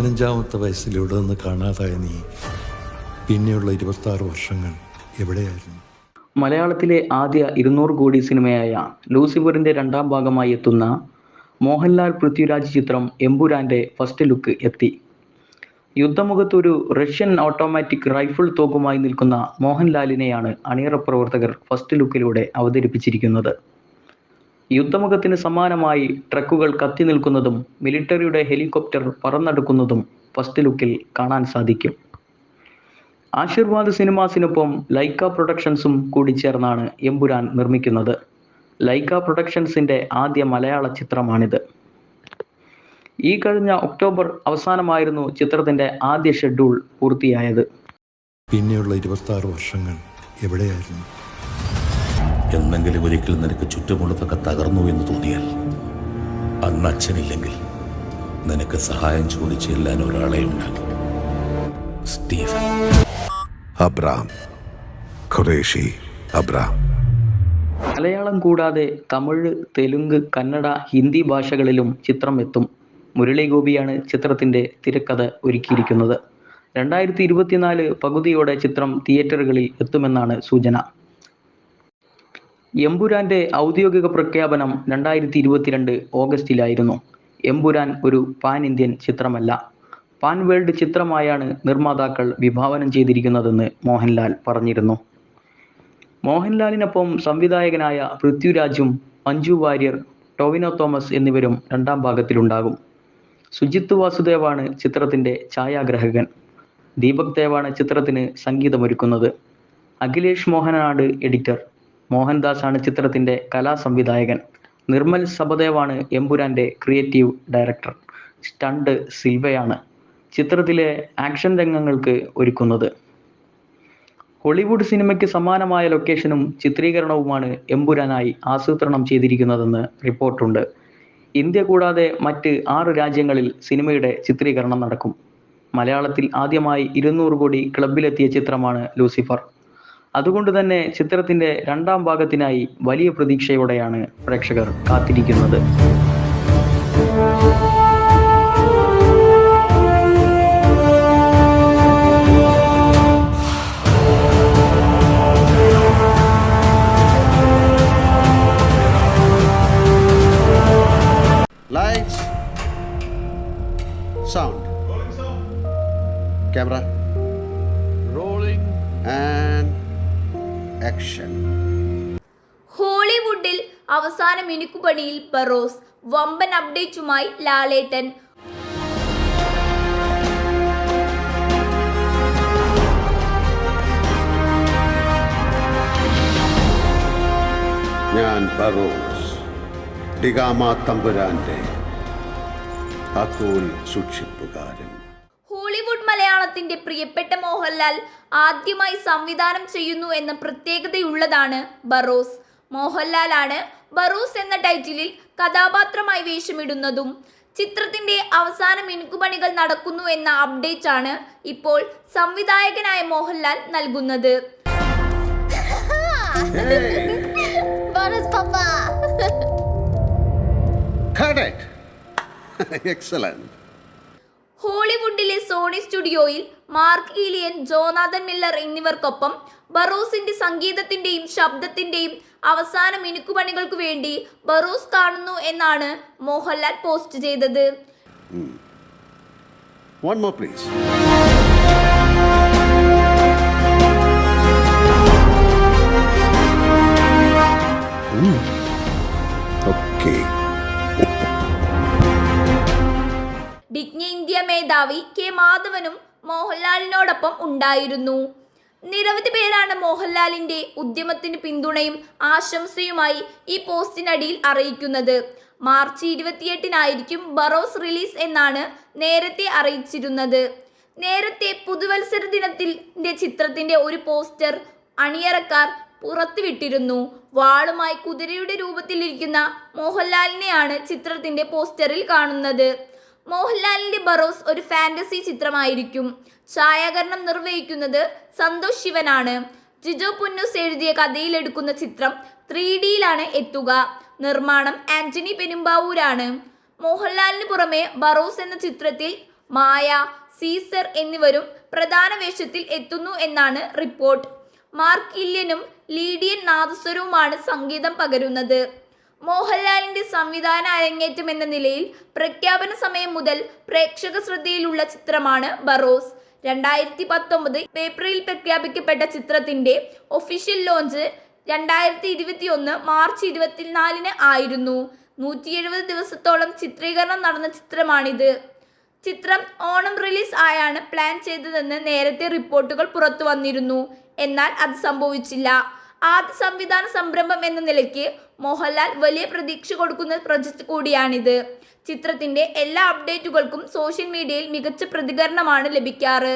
പതിനഞ്ചാമത്തെ വയസ്സിൽ ഇവിടെ നിന്ന് കാണാതായ നീ പിന്നെയുള്ള ഇരുപത്താറ് വർഷങ്ങൾ എവിടെയായിരുന്നു? മലയാളത്തിലെ ആദ്യ ഇരുന്നൂറ് കോടി സിനിമയായ ലൂസിഫറിന്റെ രണ്ടാം ഭാഗമായി എത്തുന്ന മോഹൻലാൽ പൃഥ്വിരാജ് ചിത്രം എമ്പുരാന്റെ ഫസ്റ്റ് ലുക്ക് എത്തി. യുദ്ധമുഖത്ത് ഒരു റഷ്യൻ ഓട്ടോമാറ്റിക് റൈഫിൾ തോക്കുമായി നിൽക്കുന്ന മോഹൻലാലിനെയാണ് അണിയറ പ്രവർത്തകർ ഫസ്റ്റ് ലുക്കിലൂടെ അവതരിപ്പിച്ചിരിക്കുന്നത്. യുദ്ധമുഖത്തിന് സമാനമായി ട്രക്കുകൾ കത്തി നിൽക്കുന്നതും മിലിറ്ററിയുടെ ഹെലികോപ്റ്റർ പറന്നെടുക്കുന്നതും ഫസ്റ്റ് ലുക്കിൽ കാണാൻ സാധിക്കും. ആശീർവാദ് സിനിമാസിനൊപ്പം ലൈക്ക പ്രൊഡക്ഷൻസും കൂടി ചേർന്നാണ് എമ്പുരാൻ നിർമ്മിക്കുന്നത്. ലൈക്ക പ്രൊഡക്ഷൻസിന്റെ ആദ്യ മലയാള ചിത്രമാണിത്. ഈ കഴിഞ്ഞ ഒക്ടോബർ അവസാനമായിരുന്നു ചിത്രത്തിന്റെ ആദ്യ ഷെഡ്യൂൾ പൂർത്തിയായത്. പിന്നെയുള്ള ഇരുപത്താറ് വർഷങ്ങൾ എവിടെയായിരുന്നു? എന്നെങ്കിലും ഒരിക്കൽ നിനക്ക് ചുറ്റുമുള്ളതൊക്കെ തകർന്നു എന്ന് തോന്നിയാൽ അന്ന് അച്ഛനില്ലെങ്കിൽ നിനക്ക് സഹായം ചോദിച്ചു ചെല്ലാൻ ഒരാളെ ഉണ്ടാകും Stephen. Abram. Qureshi Abram. Malayalam കൂടാതെ തമിഴ് തെലുങ്ക് കന്നഡ ഹിന്ദി ഭാഷകളിലും ചിത്രം എത്തും. മുരളി ഗോപിയാണ് ചിത്രത്തിന്റെ തിരക്കഥ ഒരുക്കിയിരിക്കുന്നത്. രണ്ടായിരത്തി ഇരുപത്തിനാല് പകുതിയോടെ ചിത്രം തിയേറ്ററുകളിൽ എത്തുമെന്നാണ് സൂചന. എമ്പുരാന്റെ ഔദ്യോഗിക പ്രഖ്യാപനം രണ്ടായിരത്തി ഇരുപത്തിരണ്ട് ഓഗസ്റ്റിലായിരുന്നു. എമ്പുരാൻ ഒരു പാൻ ഇന്ത്യൻ ചിത്രമല്ല. പാൻ വേൾഡ് ചിത്രമായാണ് നിർമ്മാതാക്കൾ വിഭാവനം ചെയ്തിരിക്കുന്നതെന്ന് മോഹൻലാൽ പറഞ്ഞിരുന്നു. മോഹൻലാലിനൊപ്പം സംവിധായകനായ പൃഥ്വിരാജും മഞ്ജു വാര്യർ ടോവിനോ തോമസ് എന്നിവരും രണ്ടാം ഭാഗത്തിലുണ്ടാകും. സുജിത്ത് വാസുദേവാണ് ചിത്രത്തിന്റെ ഛായാഗ്രഹകൻ. ദീപക് ദേവാണ് ചിത്രത്തിന് സംഗീതമൊരുക്കുന്നത്. അഖിലേഷ് മോഹനാട് എഡിറ്റർ. മോഹൻദാസ് ആണ് ചിത്രത്തിന്റെ കലാസംവിധായകൻ. നിർമ്മൽ സബദേവാണ് എമ്പുരാന്റെ ക്രിയേറ്റീവ് ഡയറക്ടർ സ്റ്റണ്ട് സിൽവയാണ് ചിത്രത്തിലെ ആക്ഷൻ രംഗങ്ങൾക്ക് ഒരുക്കുന്നത്. ഹോളിവുഡ് സിനിമയ്ക്ക് സമാനമായ ലൊക്കേഷനും ചിത്രീകരണവുമാണ് എമ്പുരാനായി ആസൂത്രണം ചെയ്തിരിക്കുന്നതെന്ന് റിപ്പോർട്ടുണ്ട്. ഇന്ത്യ കൂടാതെ മറ്റ് ആറ് രാജ്യങ്ങളിൽ സിനിമയുടെ ചിത്രീകരണം നടക്കും. മലയാളത്തിൽ ആദ്യമായി ഇരുന്നൂറ് കോടി ക്ലബിലെത്തിയ ചിത്രമാണ് ലൂസിഫർ. അതുകൊണ്ട് തന്നെ ചിത്രത്തിന്റെ രണ്ടാം ഭാഗത്തിനായി വലിയ പ്രതീക്ഷയോടെയാണ് പ്രേക്ഷകർ കാത്തിരിക്കുന്നത് Lights. Sound. Camera. Rolling. And action. ഹോളിവുഡിൽ അവസാന മിനുക്കുപണിയിൽ ബറോസ് വമ്പൻ അപ്ഡേറ്റുമായി ലാലേട്ടൻ ഞാൻ ബറോസ് ഡിഗാമ തമ്പുരാന്റെ താക്കോൽ സൂക്ഷിപ്പുകാരൻ മലയാളത്തിന്റെ പ്രിയപ്പെട്ട മോഹൻലാൽ ആദ്യമായി സംവിധാനം ചെയ്യുന്നു എന്ന പ്രത്യേകതയുള്ളതാണ് ബറോസ് മോഹൻലാലാണ് ബറോസ് എന്ന ടൈറ്റിലിൽ കഥാപാത്രമായി വേഷമിടുന്നതും ചിത്രത്തിന്റെ അവസാന മിനുക്കുപണികൾ നടക്കുന്നു എന്ന അപ്ഡേറ്റ് ആണ് ഇപ്പോൾ സംവിധായകനായ മോഹൻലാൽ നൽകുന്നത് Correct. Excellent. ഹോളിവുഡിലെ സോണി സ്റ്റുഡിയോയിൽ മാർക്ക് ഈലിയൻ ജോനാഥൻ മില്ലർ എന്നിവർക്കൊപ്പം ബറോസിന്റെ സംഗീതത്തിന്റെയും ശബ്ദത്തിന്റെയും അവസാന മിനുക്കുപണികൾക്ക് വേണ്ടി ബറോസ് കാണുന്നു എന്നാണ് മോഹൻലാൽ പോസ്റ്റ് ചെയ്തത്. Okay. ഡിഗ്നി ഇന്ത്യ മേധാവി കെ മാധവനും മോഹൻലാലിനോടൊപ്പം ഉണ്ടായിരുന്നു. നിരവധി പേരാണ് മോഹൻലാലിന്റെ ഉദ്യമത്തിന് പിന്തുണയും ആശംസയുമായി ഈ പോസ്റ്റിനടിയിൽ അറിയിക്കുന്നത്. മാർച്ച് ഇരുപത്തിയെട്ടിനായിരിക്കും ബറോസ് റിലീസ് എന്നാണ് നേരത്തെ അറിയിച്ചിരുന്നത്. നേരത്തെ പുതുവത്സര ദിനത്തിന്റെ ചിത്രത്തിന്റെ ഒരു പോസ്റ്റർ അണിയറക്കാർ പുറത്തുവിട്ടിരുന്നു. വാളുമായി കുതിരയുടെ രൂപത്തിലിരിക്കുന്ന മോഹൻലാലിനെയാണ് ചിത്രത്തിന്റെ പോസ്റ്ററിൽ കാണുന്നത്. മോഹൻലാലിന്റെ ബറോസ് ഒരു ഫാന്റസി ചിത്രമായിരിക്കും. ഛായാകരണം നിർവഹിക്കുന്നത് സന്തോഷ് ശിവനാണ്. ജിജോ പുന്നൂസ് എഴുതിയ കഥയിലെടുക്കുന്ന ചിത്രം ത്രീ ഡിയിലാണ് എത്തുക. നിർമ്മാണം ആന്റണി പെരുമ്പാവൂരാണ്. മോഹൻലാലിന് പുറമെ ബറോസ് എന്ന ചിത്രത്തിൽ മായ സീസർ എന്നിവരും പ്രധാന വേഷത്തിൽ എത്തുന്നു എന്നാണ് റിപ്പോർട്ട്. മാർക്ക് ഇല്യനും ലീഡിയൻ നാദസ്വരവുമാണ് സംഗീതം പകരുന്നത്. മോഹൻലാലിന്റെ സംവിധാന അരങ്ങേറ്റം എന്ന നിലയിൽ പ്രഖ്യാപന സമയം മുതൽ പ്രേക്ഷക ശ്രദ്ധയിലുള്ള ചിത്രമാണ് ബറോസ്. രണ്ടായിരത്തി പത്തൊമ്പത് ഏപ്രിലിൽ പ്രഖ്യാപിക്കപ്പെട്ട ചിത്രത്തിന്റെ ഒഫീഷ്യൽ ലോഞ്ച് രണ്ടായിരത്തി ഇരുപത്തി ഒന്ന് മാർച്ച് ഇരുപത്തിനാലിന് ആയിരുന്നു. നൂറ്റി എഴുപത് ദിവസത്തോളം ചിത്രീകരണം നടന്ന ചിത്രമാണിത്. ചിത്രം ഓണം റിലീസ് ആയാണ് പ്ലാൻ ചെയ്തതെന്ന് നേരത്തെ റിപ്പോർട്ടുകൾ പുറത്തു വന്നിരുന്നു. എന്നാൽ അത് സംഭവിച്ചില്ല. ആദ്യ സംവിധാന സംരംഭം എന്ന നിലയ്ക്ക് മോഹൻലാൽ വലിയ പ്രതീക്ഷ കൊടുക്കുന്ന പ്രൊജക്ട് കൂടിയാണിത്. ചിത്രത്തിന്റെ എല്ലാ അപ്ഡേറ്റുകൾക്കും സോഷ്യൽ മീഡിയയിൽ മികച്ച പ്രതികരണമാണ് ലഭിക്കാറ്.